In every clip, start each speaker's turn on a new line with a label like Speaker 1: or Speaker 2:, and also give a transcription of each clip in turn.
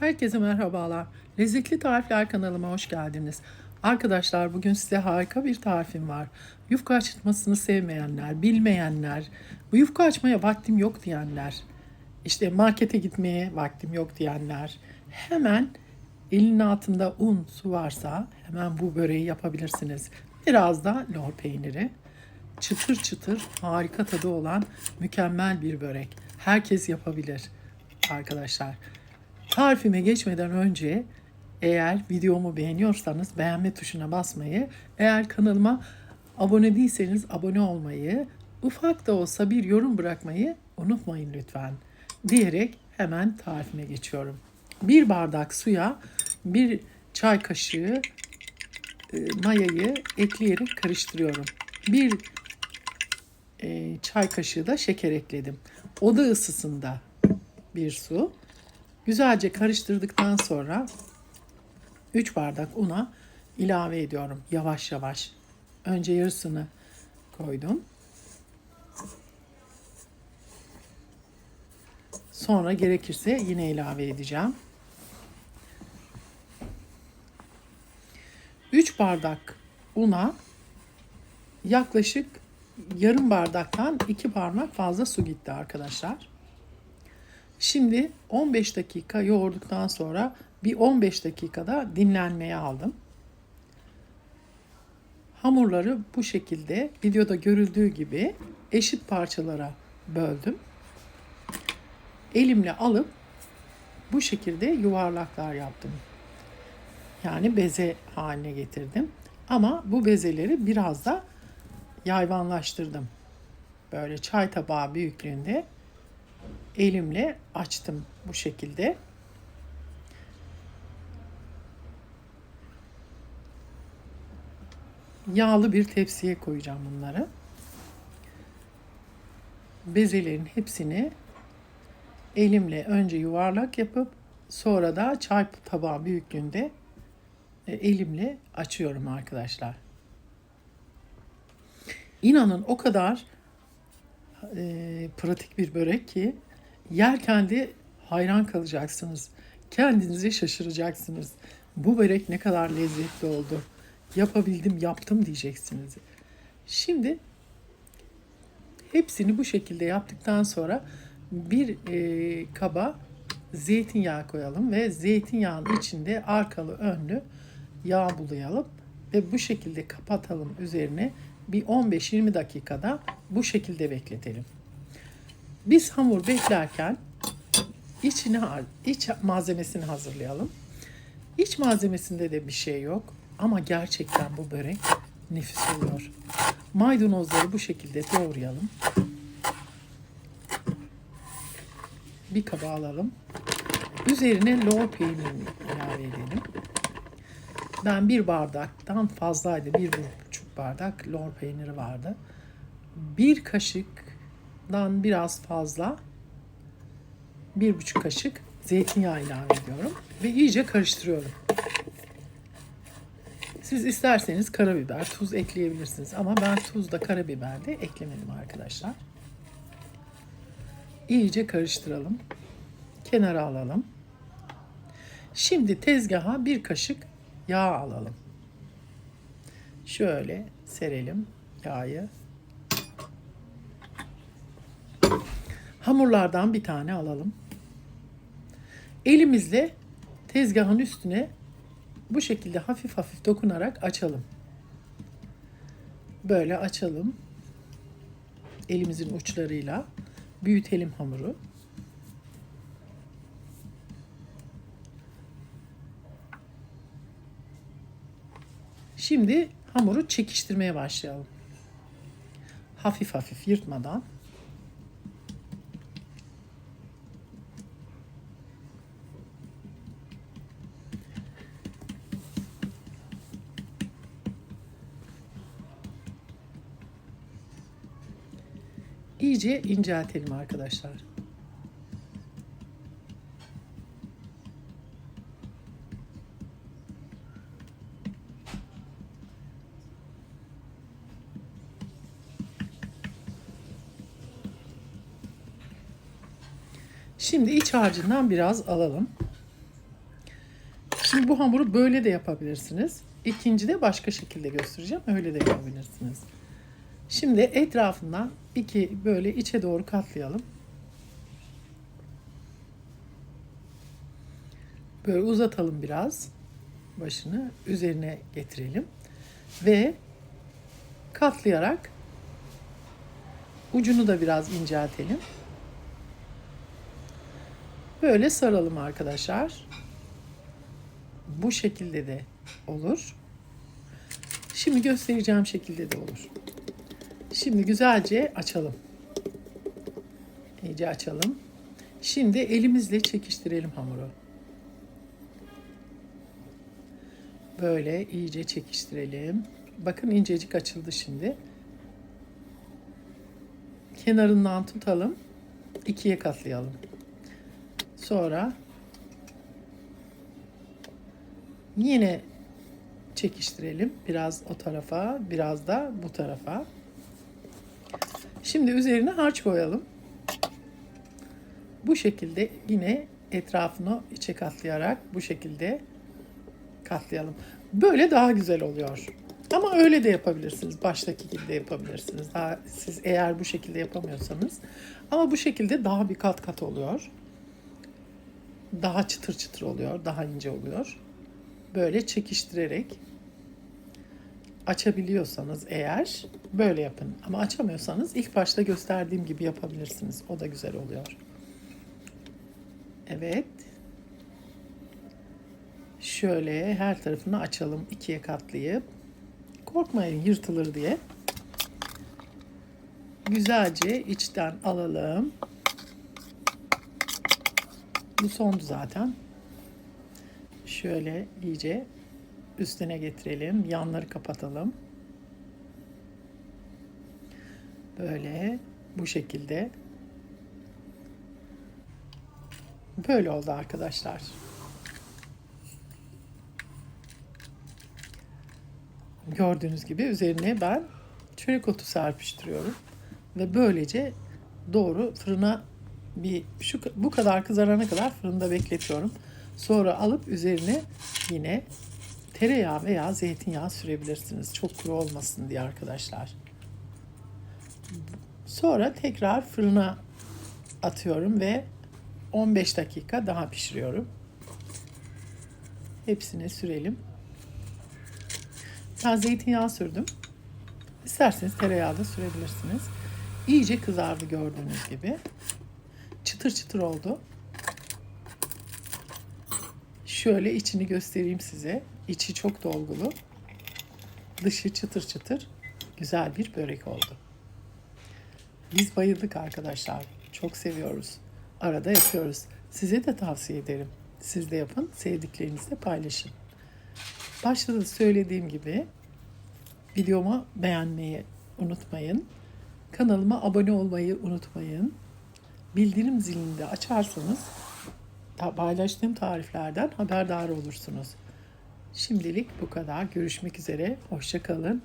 Speaker 1: Herkese merhabalar. Lezzetli Tarifler kanalıma hoş geldiniz. Arkadaşlar bugün size harika bir tarifim var. Yufka açmasını sevmeyenler, bilmeyenler, bu yufka açmaya vaktim yok diyenler, işte markete gitmeye vaktim yok diyenler, hemen elinin altında un, su varsa hemen bu böreği yapabilirsiniz. Biraz da lor peyniri. Çıtır çıtır harika tadı olan mükemmel bir börek. Herkes yapabilir arkadaşlar. Tarifime geçmeden önce eğer videomu beğeniyorsanız beğenme tuşuna basmayı, eğer kanalıma abone değilseniz abone olmayı, ufak da olsa bir yorum bırakmayı unutmayın lütfen. Diyerek hemen tarifime geçiyorum. Bir bardak suya bir çay kaşığı e, mayayı ekleyerek karıştırıyorum. Bir e, çay kaşığı da şeker ekledim. Oda ısısında bir su. Güzelce karıştırdıktan sonra 3 bardak una ilave ediyorum yavaş yavaş. Önce yarısını koydum. Sonra gerekirse yine ilave edeceğim. 3 bardak una yaklaşık yarım bardaktan 2 parmak fazla su gitti arkadaşlar. Şimdi 15 dakika yoğurduktan sonra bir 15 dakikada dinlenmeye aldım. Hamurları bu şekilde videoda görüldüğü gibi eşit parçalara böldüm. Elimle alıp bu şekilde yuvarlaklar yaptım. Yani beze haline getirdim. Ama bu bezeleri biraz da yayvanlaştırdım. Böyle çay tabağı büyüklüğünde elimle açtım bu şekilde. Yağlı bir tepsiye koyacağım bunları. Bezelerin hepsini elimle önce yuvarlak yapıp sonra da çay tabağı büyüklüğünde e, elimle açıyorum arkadaşlar. İnanın o kadar e, pratik bir börek ki yerken de hayran kalacaksınız. Kendinize şaşıracaksınız. Bu börek ne kadar lezzetli oldu. Yapabildim, yaptım diyeceksiniz. Şimdi hepsini bu şekilde yaptıktan sonra bir e, kaba zeytinyağı koyalım ve zeytinyağının içinde arkalı önlü yağ bulayalım ve bu şekilde kapatalım üzerine bir 15-20 dakikada bu şekilde bekletelim. Biz hamur beklerken içine iç malzemesini hazırlayalım. İç malzemesinde de bir şey yok ama gerçekten bu börek nefis oluyor. Maydanozları bu şekilde doğrayalım. Bir kaba alalım. Üzerine lor peynirini ilave edelim. Ben bir bardaktan fazlaydı. Bir buçuk bardak lor peyniri vardı. Bir kaşıktan biraz fazla bir buçuk kaşık zeytinyağı ilave ediyorum. Ve iyice karıştırıyorum. Siz isterseniz karabiber, tuz ekleyebilirsiniz. Ama ben tuz da karabiber de eklemedim arkadaşlar. İyice karıştıralım. Kenara alalım. Şimdi tezgaha bir kaşık yağ alalım. Şöyle serelim yağı. Hamurlardan bir tane alalım. Elimizle tezgahın üstüne bu şekilde hafif hafif dokunarak açalım. Böyle açalım. Elimizin uçlarıyla büyütelim hamuru. Şimdi hamuru çekiştirmeye başlayalım. Hafif hafif yırtmadan. İyice inceltelim arkadaşlar. Şimdi iç harcından biraz alalım. Şimdi bu hamuru böyle de yapabilirsiniz. İkinci de başka şekilde göstereceğim. Öyle de yapabilirsiniz. Şimdi etrafından iki böyle içe doğru katlayalım. Böyle uzatalım biraz. Başını üzerine getirelim. Ve katlayarak ucunu da biraz inceltelim. Böyle saralım arkadaşlar. Bu şekilde de olur. Şimdi göstereceğim şekilde de olur. Şimdi güzelce açalım. İyice açalım. Şimdi elimizle çekiştirelim hamuru. Böyle iyice çekiştirelim. Bakın incecik açıldı şimdi. Kenarından tutalım. ikiye katlayalım. Sonra yine çekiştirelim. Biraz o tarafa, biraz da bu tarafa. Şimdi üzerine harç koyalım. Bu şekilde yine etrafını içe katlayarak bu şekilde katlayalım. Böyle daha güzel oluyor. Ama öyle de yapabilirsiniz. Baştaki gibi de yapabilirsiniz. Daha siz eğer bu şekilde yapamıyorsanız. Ama bu şekilde daha bir kat kat oluyor. Daha çıtır çıtır oluyor. Daha ince oluyor. Böyle çekiştirerek açabiliyorsanız eğer böyle yapın. Ama açamıyorsanız ilk başta gösterdiğim gibi yapabilirsiniz. O da güzel oluyor. Evet. Şöyle her tarafını açalım ikiye katlayıp. Korkmayın yırtılır diye. Güzelce içten alalım. Bu sondu zaten. Şöyle iyice üstüne getirelim. Yanları kapatalım. Böyle bu şekilde. Böyle oldu arkadaşlar. Gördüğünüz gibi üzerine ben çörek otu serpiştiriyorum. Ve böylece doğru fırına bir şu bu kadar kızarana kadar fırında bekletiyorum. Sonra alıp üzerine yine tereyağı veya zeytinyağı sürebilirsiniz. Çok kuru olmasın diye arkadaşlar. Sonra tekrar fırına atıyorum ve 15 dakika daha pişiriyorum. Hepsini sürelim. Ben zeytinyağı sürdüm. İsterseniz tereyağı da sürebilirsiniz. İyice kızardı gördüğünüz gibi. Çıtır çıtır oldu. Şöyle içini göstereyim size. İçi çok dolgulu. Dışı çıtır çıtır. Güzel bir börek oldu. Biz bayıldık arkadaşlar. Çok seviyoruz. Arada yapıyoruz. Size de tavsiye ederim. Siz de yapın, sevdiklerinizle paylaşın. Başta da söylediğim gibi videomu beğenmeyi unutmayın. Kanalıma abone olmayı unutmayın. Bildirim zilini de açarsanız paylaştığım tariflerden haberdar olursunuz. Şimdilik bu kadar. Görüşmek üzere. Hoşça kalın.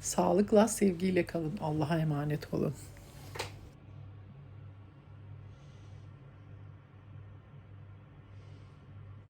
Speaker 1: Sağlıkla, sevgiyle kalın. Allah'a emanet olun.